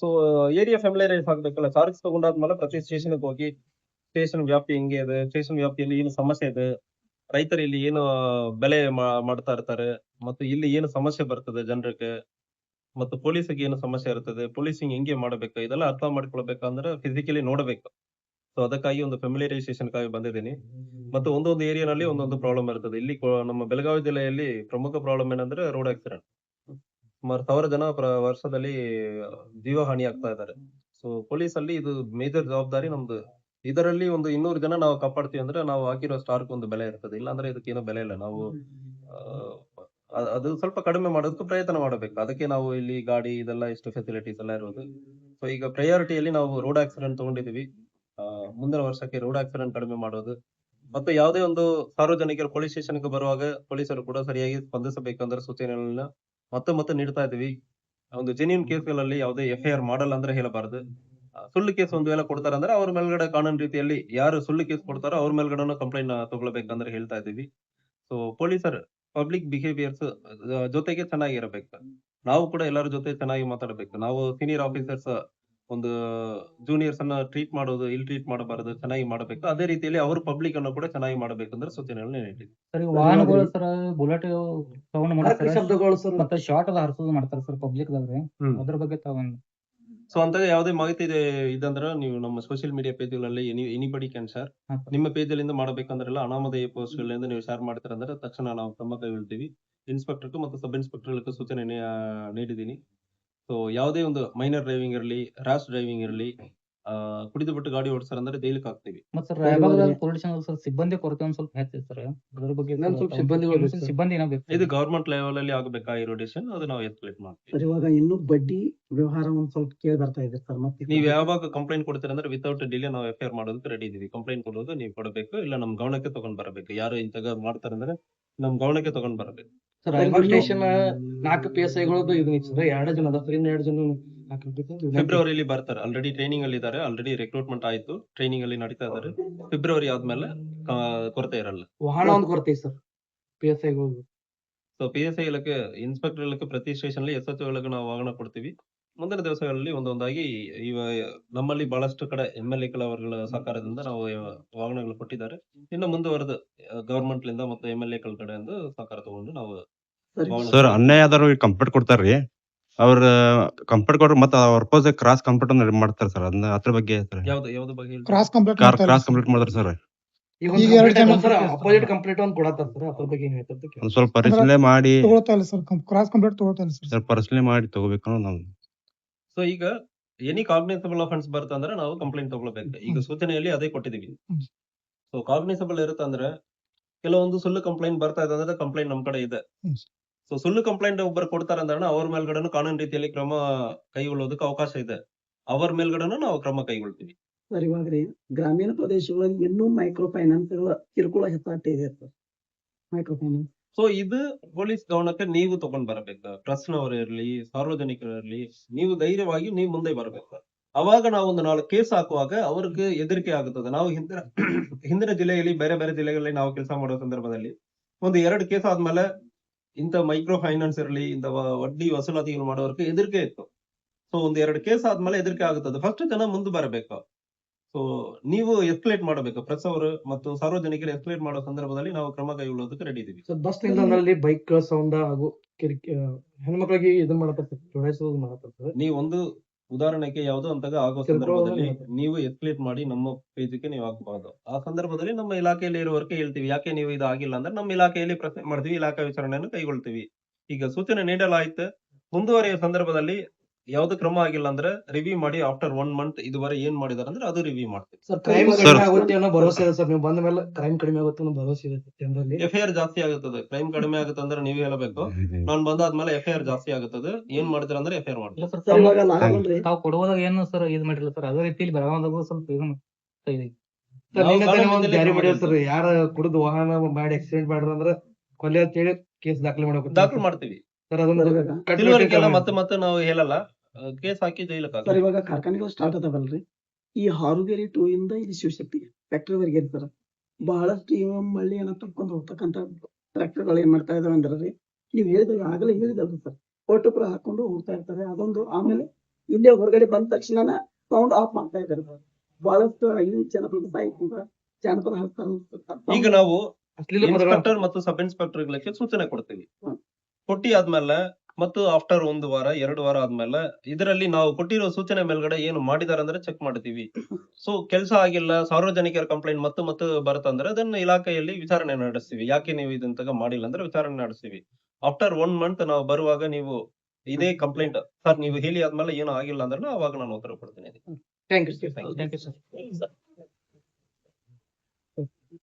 So area ಫ್ಯಾಮಿಲೈಸ್ ಆಗ್ಬೇಕಲ್ಲ charge ತಗೊಂಡಾದ್ಮೇಲೆ ಪ್ರತಿ station ಹೋಗಿ ಸ್ಟೇಷನ್ ವ್ಯಾಪ್ತಿ ಹೆಂಗೆ ಇದೆ ಸ್ಟೇಷನ್ ವ್ಯಾಪ್ತಿಯಲ್ಲಿ ಏನು ಸಮಸ್ಯೆ ಇದೆ, ರೈತರು ಇಲ್ಲಿ ಏನು ಬೆಲೆ ಮಾಡ್ತಾ ಇರ್ತಾರೆ, ಮತ್ತು ಇಲ್ಲಿ ಏನು ಸಮಸ್ಯೆ ಬರ್ತದೆ ಜನರಿಗೆ, ಮತ್ತು ಪೊಲೀಸಿಗೆ ಏನು ಸಮಸ್ಯೆ ಇರ್ತದೆ, ಪೊಲೀಸಿಂಗ್ ಹೆಂಗೆ ಮಾಡಬೇಕು, ಇದೆಲ್ಲ ಅರ್ಥ ಮಾಡ್ಕೊಳ್ಬೇಕಂದ್ರೆ ಫಿಸಿಕಲಿ ನೋಡಬೇಕು. ಸೊ ಅದಕ್ಕಾಗಿ ಒಂದು ಫೆಮಿಲಿಯರೈಸೇಷನ್ ಕಾಗಿ ಬಂದಿದ್ದೀನಿ. ಮತ್ತು ಒಂದೊಂದು ಏರಿಯಾನಲ್ಲಿ ಒಂದೊಂದು ಪ್ರಾಬ್ಲಮ್ ಇರ್ತದೆ. ಇಲ್ಲಿ ನಮ್ಮ ಬೆಳಗಾವಿ ಜಿಲ್ಲೆಯಲ್ಲಿ ಪ್ರಮುಖ ಪ್ರಾಬ್ಲಮ್ ಏನಂದ್ರೆ ರೋಡ್ ಆಕ್ಸಿಡೆಂಟ್ ಸುಮಾರು ಸಾವಿರ ಜನ ಪ್ರ- ವರ್ಷದಲ್ಲಿ ಜೀವ ಹಾನಿ ಆಗ್ತಾ ಇದ್ದಾರೆ. ಸೊ ಪೊಲೀಸ್ ಅಲ್ಲಿ ಇದು ಮೇಜರ್ ಜವಾಬ್ದಾರಿ ನಮ್ದು. ಇದರಲ್ಲಿ ಒಂದು ಇನ್ನೂರು ಜನ ನಾವು ಕಾಪಾಡ್ತೀವಿ ಅಂದ್ರೆ ನಾವು ಹಾಕಿರೋ ಸ್ಟಾರ್ಕ್ ಒಂದು ಬೆಲೆ ಇರ್ತದೆ. ಇಲ್ಲಾಂದ್ರೆ ಇದಕ್ಕೇನು ಬೆಲೆ ಇಲ್ಲ. ನಾವು ಅದು ಸ್ವಲ್ಪ ಕಡಿಮೆ ಮಾಡೋದಕ್ಕೆ ಪ್ರಯತ್ನ ಮಾಡಬೇಕು. ಅದಕ್ಕೆ ನಾವು ಇಲ್ಲಿ ಗಾಡಿ ಇದೆಲ್ಲ ಇಷ್ಟು ಫೆಸಿಲಿಟೀಸ್ ಎಲ್ಲ ಇರೋದು. ಸೊ ಈಗ ಪ್ರಯಾರಿಟಿಯಲ್ಲಿ ನಾವು ರೋಡ್ ಆಕ್ಸಿಡೆಂಟ್ ತಗೊಂಡಿದೀವಿ ಆ, ಮುಂದಿನ ವರ್ಷಕ್ಕೆ ರೋಡ್ ಆಕ್ಸಿಡೆಂಟ್ ಕಡಿಮೆ ಮಾಡೋದು. ಮತ್ತೆ ಯಾವುದೇ ಒಂದು ಸಾರ್ವಜನಿಕರು ಪೊಲೀಸ್ ಸ್ಟೇಷನ್ಗೆ ಬರುವಾಗ ಪೊಲೀಸರು ಕೂಡ ಸರಿಯಾಗಿ ಸ್ಪಂದಿಸಬೇಕಂದ್ರೆ ಸೂಚನೆಗಳನ್ನ ಮತ್ತೆ ಮತ್ತೆ ನೀಡ್ತಾ ಇದ್ದೀವಿ. ಒಂದು ಜೆನ್ಯೂನ್ ಕೇಸ್ಗಳಲ್ಲಿ ಯಾವುದೇ ಎಫ್ ಐ ಆರ್ ಮಾಡಲ್ಲ ಅಂದ್ರೆ ಹೇಳಬಾರದು. ಸುಳ್ಳು ಕೇಸ್ ಒಂದು ವೇಳೆ ಕೊಡ್ತಾರೆ ಅಂದ್ರೆ ಅವ್ರ ಮೇಲ್ಗಡೆ ಕಾನೂನು ರೀತಿಯಲ್ಲಿ ಯಾರು ಸುಳ್ಳು ಕೇಸ್ ಕೊಡ್ತಾರೋ ಅವ್ರ ಮೇಲ್ಗಡೆ ಕಂಪ್ಲೇಂಟ್ ತಗೊಳ್ಬೇಕಂದ್ರೆ ಹೇಳ್ತಾ ಇದ್ದೀವಿ. ಸೊ ಪೊಲೀಸರ್ ಪಬ್ಲಿಕ್ ಬಿಹೇವಿಯರ್ಸ್ ಜೊತೆಗೆ ಚೆನ್ನಾಗಿರಬೇಕು. ನಾವು ಕೂಡ ಎಲ್ಲರ ಜೊತೆ ಚೆನ್ನಾಗಿ ಮಾತಾಡಬೇಕು. ನಾವು ಸೀನಿಯರ್ ಆಫೀಸರ್ಸ್ ಒಂದು ಜೂನಿಯರ್ಸ್ ಅನ್ನ ಟ್ರೀಟ್ ಮಾಡೋದು ಇಲ್ಲಿ ಟ್ರೀಟ್ ಮಾಡಬಾರದು ಚೆನ್ನಾಗಿ ಮಾಡಬೇಕು. ಅದೇ ರೀತಿಯಲ್ಲಿ ಅವರು ಪಬ್ಲಿಕ್ ಅನ್ನು ಕೂಡ ಚೆನ್ನಾಗಿ ಮಾಡಬೇಕಂದ್ರೆ ಸೂಚನೆಗಳನ್ನ ನೀಡಿದ್ವಿ ಸರ್ ವಾಹನಗಳು ಸರ್ ಬುಲೆಟ್ ಮಾಡ್ತಾರೆ. ಶಬ್ದಗಳು ಸರ್ ಮತ್ತೆ ಶಾರ್ಟ್ ಅದ ಹರಿಸೋದು ಮಾಡ್ತಾರೆ ಸರ್ ಪಬ್ಲಿಕ್ ದಾಗ್ರಿ ಅದ್ರ ಬಗ್ಗೆ ತಾವೊಂದು. ಸೊ ಅಂತ ಯಾವುದೇ ಮಾಹಿತಿ ಇದೆ ಇದಂದ್ರೆ ನೀವು ನಮ್ಮ social media ಪೇಜ್ಗಳಲ್ಲಿ any anybody can share sir. ನಿಮ್ಮ ಪೇಜ್ ಅಲ್ಲಿಂದ ಮಾಡಬೇಕಂದ್ರೆಲ್ಲ ಅನಾಮಧೇಯ ಪೋಸ್ಟ್ ಗಳಿಂದ ನೀವು ಶೇರ್ ಮಾಡ್ತಾರೆ ಅಂದ್ರೆ ತಕ್ಷಣ ನಾವು ಕ್ರಮ ಕೈಗೊಳ್ತೀವಿ ಇನ್ಸ್ಪೆಕ್ಟರ್ಗೂ ಮತ್ತು ಸಬ್ ಇನ್ಸ್ಪೆಕ್ಟರ್ಗೂ ಸೂಚನೆ ನೀಡಿದೀನಿ ನೀಡಿದ್ದೀನಿ. ಸೊ ಯಾವುದೇ ಒಂದು ಮೈನರ್ ಡ್ರೈವಿಂಗ್ ಇರಲಿ ರ್ಯಾಶ್ ಡ್ರೈವಿಂಗ್ ಇರಲಿ ಕುಡಿದು ಬಿಟ್ಟು ಗಾಡಿ ಓಡಿಸ್ತಾರೆ ಅಂದ್ರೆ ಜೈಲಿಗೆ ಹಾಕ್ತೀವಿ. ಮತ್ತ್ ಸರ್ ರಾಯಬಾಗದಲ್ಲಿ ಪೊಲೀಸ್ ಸರ್ ಸಿಬ್ಬಂದಿ ಕೊರತೆ ಒಂದ್ ಸ್ವಲ್ಪ ಸರ್ ಅದ್ರ ಬಗ್ಗೆ ಇನ್ನೊಂದ್ ಸ್ವಲ್ಪ ತಾವು- ಸಿಬ್ಬಂದಿಗಳು ಬೇಕು ಸಿಬ್ಬಂದಿ ಏನೋ ಬೇಕು ಇದು ಗವರ್ಮೆಂಟ್ ಲೆವೆಲ್ ಅಲ್ಲಿ ಆಗಬೇಕಾಗಿರೋ ಡಿಸಿಷನ್ ಅದು ನಾವು ಎಸ್ಕಲೇಟ್ ಮಾಡ್ತೀವಿ. ಸರ್ ಇವಾಗ ಇನ್ನು ಬಡ್ಡಿ ವ್ಯವಹಾರ ಒಂದ್ ಸ್ವಲ್ಪ ಕೇಳಿ ಬರ್ತಾ ಇದೆ ಸರ್ ಮತ್ತೆ ನೀವು ಯಾವಾಗ ಕಂಪ್ಲೇಂಟ್ ಕೊಡ್ತೀರ ಅಂದ್ರೆ ವಿತೌಟ್ ಡಿಲೇ ನಾವು ಎಫ್ ಆರ್ ಮಾಡೋದಕ್ಕೆ ರೆಡಿ ಇದೀವಿ. ಕಂಪ್ಲೇಂಟ್ ಕೊಡೋದು ನೀವು ಕೊಡಬೇಕು ಇಲ್ಲ ನಮ್ ಗಮನಕ್ಕೆ ತಗೊಂಡ್ ಬರಬೇಕು. ಯಾರು ಇಂತಾಗ ಮಾಡ್ತಾರೆ ಅಂದ್ರೆ ನಮ್ ಗಮನಕ್ಕೆ ತಗೊಂಡ್ ಬರಬೇಕು. ಸರ್ ರಾಯಬಾಗ್ ಸ್ಟೇಷನ್ ನಾಲ್ಕು ಪಿ ಎಸ್ ಐಗಳು ಇದು ಸರ್ ಎರಡು ಜನ ಎರಡು ಜನ ಫೆಬ್ರವರಿಲಿ ಬರ್ತಾರೆ. ಆಲ್ರೆಡಿ ಟ್ರೈನಿಂಗ್ ಅಲ್ಲಿ ಇದ್ದಾರೆ. ಆಲ್ರೆಡಿ ರಿಕ್ರೂಟ್ಮೆಂಟ್ ಆಯ್ತು. ಟ್ರೈನಿಂಗ್ ಅಲ್ಲಿ ನಡೀತಾ ಇದ್ದಾರೆ. ಫೆಬ್ರವರಿ ಆದ್ಮೇಲೆ ಕೊರತೆ ಇರಲ್ಲ. ವಾಹನ ಒಂದು ಕೊರತೆ ಸರ್ ಪಿ ಎಸ್ ಐಗಳು ಸೊ ಪಿ ಎಸ್ ಐ ಇಲಾಖೆ ಇನ್ಸ್ಪೆಕ್ಟರ್ ಇಲಾಖೆ ಪ್ರತಿ ಸ್ಟೇಷನ್ ಅಲ್ಲಿ ಎಸ್ ಎಚ್ ಗಳಿಗೆ ನಾವು ವಾಹನ ಕೊಡ್ತೀವಿ. ಮುಂದಿನ ದಿವಸಗಳಲ್ಲಿ ಒಂದೊಂದಾಗಿ ಇವ ನಮ್ಮಲ್ಲಿ ಬಹಳಷ್ಟು ಕಡೆ ಎಂ ಎಲ್ ಎ ಅವರುಗಳ ಸಹಕಾರದಿಂದ ನಾವು ವಾಹನಗಳು ಕೊಟ್ಟಿದ್ದಾರೆ. ಇನ್ನು ಮುಂದುವರೆದು ಗವರ್ಮೆಂಟ್ ಲಿಂದ ಮತ್ತು ಎಂ ಎಲ್ ಎ ಕಡೆಯಿಂದ ಸಹಕಾರ ತಗೊಂಡು ನಾವು ಸರ್. ವಾಹನ ಸರ್ ಅನ್ಯಾಯ ಆದವ್ರು ಕಂಪ್ಲೇಂಟ್ ಕೊಡ್ತಾರ್ರಿ. ಅವ್ರ ಕಂಪ್ಲೇಂಟ್ ಕೊಟ್ರೆ ಮತ್ತೆ ಅವ್ರ ಪೋಸ್ ಕ್ರಾಸ್ ಕಂಪ್ಲೇಂಟ್ ಅನ್ನ ಮಾಡ್ತಾರೆ ಸರ್. ಅದನ್ನ ಅದ್ರ ಬಗ್ಗೆ ಯಾವ್ದು ಯಾವ್ದು ಬಗ್ಗೆ cross complaint car cross complaint ಮಾಡಿದ್ರೆ ಸರ್. ಈಗ ಈಗ ಜನ ಅಪೋಸಿಟ್ ಕಂಪ್ಲೀಟ್ ಒಂದು ಕೊಡತ್ತಾರ ಸರ್. ಅದ್ರ ಬಗ್ಗೆ ಏನ್ ಹೇಳ್ತಾರೆ ಒಂದ್ ಸ್ವಲ್ಪ ಪರಿಶೀಲನೆ ಮಾಡಿ. ತಗೊಳ್ತಾ ಇಲ್ಲ ಸರ್. ಕ್ರಾಸ್ ಕಂಪ್ಲೇಂಟ್ ತಗೊಳ್ತಾ ಇಲ್ಲ ಸರ್. ಸರ್ ಪರಿಶೀಲನೆ ಮಾಡಿ ತಗೋಬೇಕು ನಾವು ಸೊ ಈಗ ಎನಿ ಕಾಗ್ನಿಸಬಲ್ ಅಫೆನ್ಸ್ ಬರ್ತಂದ್ರೆ ನಾವು ಕಂಪ್ಲೇಂಟ್ ತಗೊಳ್ಬೇಕು. ಈಗ ಸೂಚನೆಯಲ್ಲಿ ಅದೇ ಕೊಟ್ಟಿದೀವಿ. ಸೊ ಕಾಗ್ನಿಸಬಲ್ ಇರುತ್ತಂದ್ರೆ ಕೆಲವೊಂದು ಸುಳ್ಳು ಕಂಪ್ಲೇಂಟ್ ಬರ್ತಾ ಇದೆ ಅಂದ್ರೆ ಕಂಪ್ಲೇಂಟ್ ನಮ್ ಕಡೆ ಇದೆ. ಸೊ ಸುಳ್ಳು ಕಂಪ್ಲೇಂಟ್ ಒಬ್ಬರು ಕೊಡ್ತಾರೆ ಅಂದ್ರೆ ಅವ್ರ ಮೇಲ್ಗಡೆನು ಕಾನೂನು ರೀತಿಯಲ್ಲಿ ಕ್ರಮ ಕೈಗೊಳ್ಳೋದಕ್ಕೆ ಅವಕಾಶ ಇದೆ. ಅವರ ಮೇಲ್ಗಡೆನು ನಾವು ಕ್ರಮ ಕೈಗೊಳ್ತೀವಿ. ಸರ್ ಇವಾಗ ರೀ ಗ್ರಾಮೀಣ ಪ್ರದೇಶಗಳಲ್ಲಿ ಇನ್ನೂ ಮೈಕ್ರೋ ಫೈನಾನ್ಸ್ ಕಿರುಕುಳ ಹೆಚ್ಚಾಗ್ತಾ ಇದೆ ಸರ್ ಮೈಕ್ರೋ ಫೈನಾನ್ಸ್ ಸೊ ಇದು ಪೊಲೀಸ್ ಗಮನಕ್ಕೆ ನೀವು ತಗೊಂಡ್ ಬರಬೇಕು. ಇರ್ಲಿ ಸಾರ್ವಜನಿಕರು ಇರ್ಲಿ ನೀವು ಧೈರ್ಯವಾಗಿ ನೀವು ಮುಂದೆ ಬರಬೇಕು. ಅವಾಗ ನಾವು ಒಂದು ನಾಲ್ಕು ಕೇಸ್ ಹಾಕುವಾಗ ಅವ್ರಿಗೆ ಹೆದರಿಕೆ ಆಗುತ್ತದೆ. ನಾವು ಹಿಂದಿನ ಹಿಂದಿನ ಜಿಲ್ಲೆಯಲ್ಲಿ ಬೇರೆ ಬೇರೆ ಜಿಲ್ಲೆಗಳಲ್ಲಿ ನಾವು ಕೆಲಸ ಮಾಡೋ ಸಂದರ್ಭದಲ್ಲಿ ಒಂದು ಎರಡು ಕೇಸ್ ಆದ್ಮೇಲೆ ಇಂಥ ಮೈಕ್ರೋ ಫೈನಾನ್ಸ್ ಇರಲಿ ಇಂಥ ವಡ್ಡಿ ವಸೂಲಾತಿಗಳು ಮಾಡೋರ್ಗೆ ಹೆದರಿಕೆ ಇತ್ತು. ಸೊ ಒಂದ್ ಎರಡು ಕೇಸ್ ಆದ್ಮೇಲೆ ಹೆದರಿಕೆ ಆಗುತ್ತದೆ. ಫಸ್ಟ್ ಜನ ಮುಂದೆ ಬರಬೇಕು. ಸೊ ನೀವು ಎಸ್ಕಲೇಟ್ ಮಾಡಬೇಕು. ಪ್ರೆಸ್ ಅವರು ಮತ್ತು ಸಾರ್ವಜನಿಕರು ಎಸ್ಕಲೇಟ್ ಮಾಡೋ ಸಂದರ್ಭದಲ್ಲಿ ನಾವು ಕ್ರಮ ಕೈಗೊಳ್ಳೋದಕ್ಕೆ ರೆಡಿ ಇದೀವಿ ಬಸ್ ನಿಲ್ದಾಣದಲ್ಲಿ ಬೈಕ್ ಸೌಂಡ್ ಹಾಗೂ ಹೆಣ್ಮಕ್ಳಿಗೆ ಇದನ್ನ ಸರ್ ನೀವು ಒಂದು ಉದಾಹರಣೆಗೆ ಯಾವುದೋ ಅಂತಾಗ ಆಗೋ ಸಂದರ್ಭದಲ್ಲಿ ನೀವು ಎಸ್ಕಲೇಟ್ ಮಾಡಿ ನಮ್ಮ ಪೇಜ್ಗೆ ನೀವು ಹಾಕಬಹುದು ಆ ಸಂದರ್ಭದಲ್ಲಿ ನಮ್ಮ ಇಲಾಖೆಯಲ್ಲಿ ಇರುವವರೆಗೆ ಹೇಳ್ತೀವಿ ಯಾಕೆ ನೀವು ಇದು ಆಗಿಲ್ಲ ಅಂದ್ರೆ ನಮ್ಮ ಇಲಾಖೆಯಲ್ಲಿ ಪ್ರಶ್ನೆ ಮಾಡ್ತೀವಿ ಇಲಾಖಾ ವಿಚಾರಣೆಯನ್ನು ಕೈಗೊಳ್ತೀವಿ. ಈಗ ಸೂಚನೆ ನೀಡಲಾಯ್ತು. ಮುಂದುವರಿಯುವ ಸಂದರ್ಭದಲ್ಲಿ ಯಾವ್ದು ಕ್ರಮ ಆಗಿಲ್ಲ ಅಂದ್ರೆ ರಿವ್ಯೂ ಮಾಡಿ ಆಫ್ಟರ್ ಒನ್ ಮಂತ್ ಇದುವರೆ ಏನ್ ಮಾಡಿದಾರೆ ಅಂದ್ರೆ ಅದು ರಿವ್ಯೂ ಮಾಡ್ತೀವಿ. Sir crime. ಕಡಿಮೆ ಆಗುತ್ತೆ ಅನ್ನೋ ಭರವಸೆ ಇದೆ ಸರ್ ನೀವು ಬಂದ ಮೇಲೆ ಕ್ರೈಮ್ ಕಡಿಮೆ ಆಗುತ್ತೆ ಅನ್ನೋ ಭರವಸೆ ಇದೆ ಜನರಲ್ಲಿ. ಎಫ್ ಐ ಆರ್ ಜಾಸ್ತಿ ಆಗುತ್ತದೆ. ಕ್ರೈಮ್ ಕಡಿಮೆ ಆಗುತ್ತೆ ಅಂದ್ರೆ ನೀವು ಹೇಳಬೇಕು. ನಾನ್ ಬಂದಾದ್ಮೇಲೆ ಎಫ್ ಐ ಆರ್ ಜಾಸ್ತಿ ಆಗುತ್ತದೆ. ಏನ್ ಮಾಡ್ತೀರ ಅಂದ್ರೆ ಎಫ್ ಐ ಆರ್ ಮಾಡ್ತೀವಿ ತಾವು ಕೊಡುವಾಗ ಏನು ಸರ್ ಇದು ಮಾಡಿಲ್ಲ ಸರ್ ಅದೇ ರೀತಿಯಲ್ಲಿ ಬೆಳಗಾವದಾಗೂ ಸ್ವಲ್ಪ ಇದನ್ನು ಜಾರಿ ಮಾಡ್ಯಾರ ಸರ್ ಯಾರ ಕುಡಿದು ವಾಹನ ಮಾಡಿ ಆಕ್ಸಿಡೆಂಟ್ ಮಾಡ್ರ ಅಂದ್ರೆ ಕೊಲೆ ಅಂತ ಹೇಳಿ ಕೇಸ್ ದಾಖಲೆ ಮಾಡಬೇಕು ದಾಖಲು ಮಾಡ್ತೀವಿ. ಸರ್ ಅದನ್ನ ಮತ್ತೆ ಮತ್ತೆ ನಾವು ಹೇಳಲ್ಲ. ಕೇಸ್ ಹಾಕಿ ಇಲ್ಲ ಸರ್ ಇವಾಗ ಕಾರ್ಖಾನೆಗಳು ಸ್ಟಾರ್ಟ್ ಅದಾವಲ್ರಿ. ಈ ಹಾರುಗೇರಿ ಟೂ ಇಂದ ಇಲ್ಲಿ ಶಿವಶಕ್ತಿ ಫ್ಯಾಕ್ಟರಿ ವರೆಗೆ ಇರ್ತಾರ ಬಹಳಷ್ಟು ಇವ ಮಳ್ಳಿ ಏನ ತಕ್ಕೊಂಡ್ ಹೋಗ್ತಕ್ಕಂತ ಟ್ರ್ಯಾಕ್ಟರ್ಗಳು ಏನ್ ಮಾಡ್ತಾ ಇದಾವೆ ಅಂದ್ರೆ ರೀ ನೀವು ಹೇಳಿದ್ರೆ ಆಗಲೇ ಹೇಳಿದಲ್ರಿ ಸರ್. ಫೋಟೋಪುರ ಹಾಕೊಂಡು ಹೋಗ್ತಾ ಇರ್ತಾರೆ. ಅದೊಂದು ಆಮೇಲೆ ಇಲ್ಲೇ ಹೊರಗಡೆ ಬಂದ ತಕ್ಷಣ ಸೌಂಡ್ ಆಫ್ ಮಾಡ್ತಾ ಇದ್ದಾರೆ ಸರ್. ಬಹಳಷ್ಟು ಐದು ಜನಪದ ಸಾಹಿತ್ಯ ಜಾನಪದ ಹಾಡ್ತಾರೆ ಈಗ ನಾವು ಇನ್ಸ್ಪೆಕ್ಟರ್ ಮತ್ತು ಸಬ್ ಇನ್ಸ್ಪೆಕ್ಟರ್ ಗಳಿಗೆ ಸೂಚನೆ ಕೊಡ್ತೀವಿ. ಕೊಟ್ಟಿ ಆದ್ಮೇಲೆ ಮತ್ತು ಆಫ್ಟರ್ ಒಂದು ವಾರ ಎರಡು ವಾರ ಆದ್ಮೇಲೆ ಇದರಲ್ಲಿ ನಾವು ಕೊಟ್ಟಿರೋ ಸೂಚನೆ ಮೇಲ್ಗಡೆ ಏನು ಮಾಡಿದಾರೆ ಅಂದ್ರೆ ಚೆಕ್ ಮಾಡ್ತೀವಿ. ಸೊ ಕೆಲಸ ಆಗಿಲ್ಲ ಸಾರ್ವಜನಿಕರ ಕಂಪ್ಲೇಂಟ್ ಮತ್ತು ಮತ್ತು ಬರುತ್ತಂದ್ರೆ ಅದನ್ನ ಇಲಾಖೆಯಲ್ಲಿ ವಿಚಾರಣೆ ನಡೆಸ್ತೀವಿ. ಯಾಕೆ ನೀವು ಇದನ್ನ ಮಾಡಿಲ್ಲ ಅಂದ್ರೆ ವಿಚಾರಣೆ ನಡೆಸ್ತೀವಿ. ಆಫ್ಟರ್ ಒನ್ ಮಂತ್ ನಾವು ಬರುವಾಗ ನೀವು ಇದೇ ಕಂಪ್ಲೇಂಟ್ ಸರ್ ನೀವು ಹೇಳಿ ಆದ್ಮೇಲೆ ಏನು ಆಗಿಲ್ಲ ಅಂದ್ರೆ ಅವಾಗ ನಾನು ಉತ್ತರ ಕೊಡ್ತೀನಿ.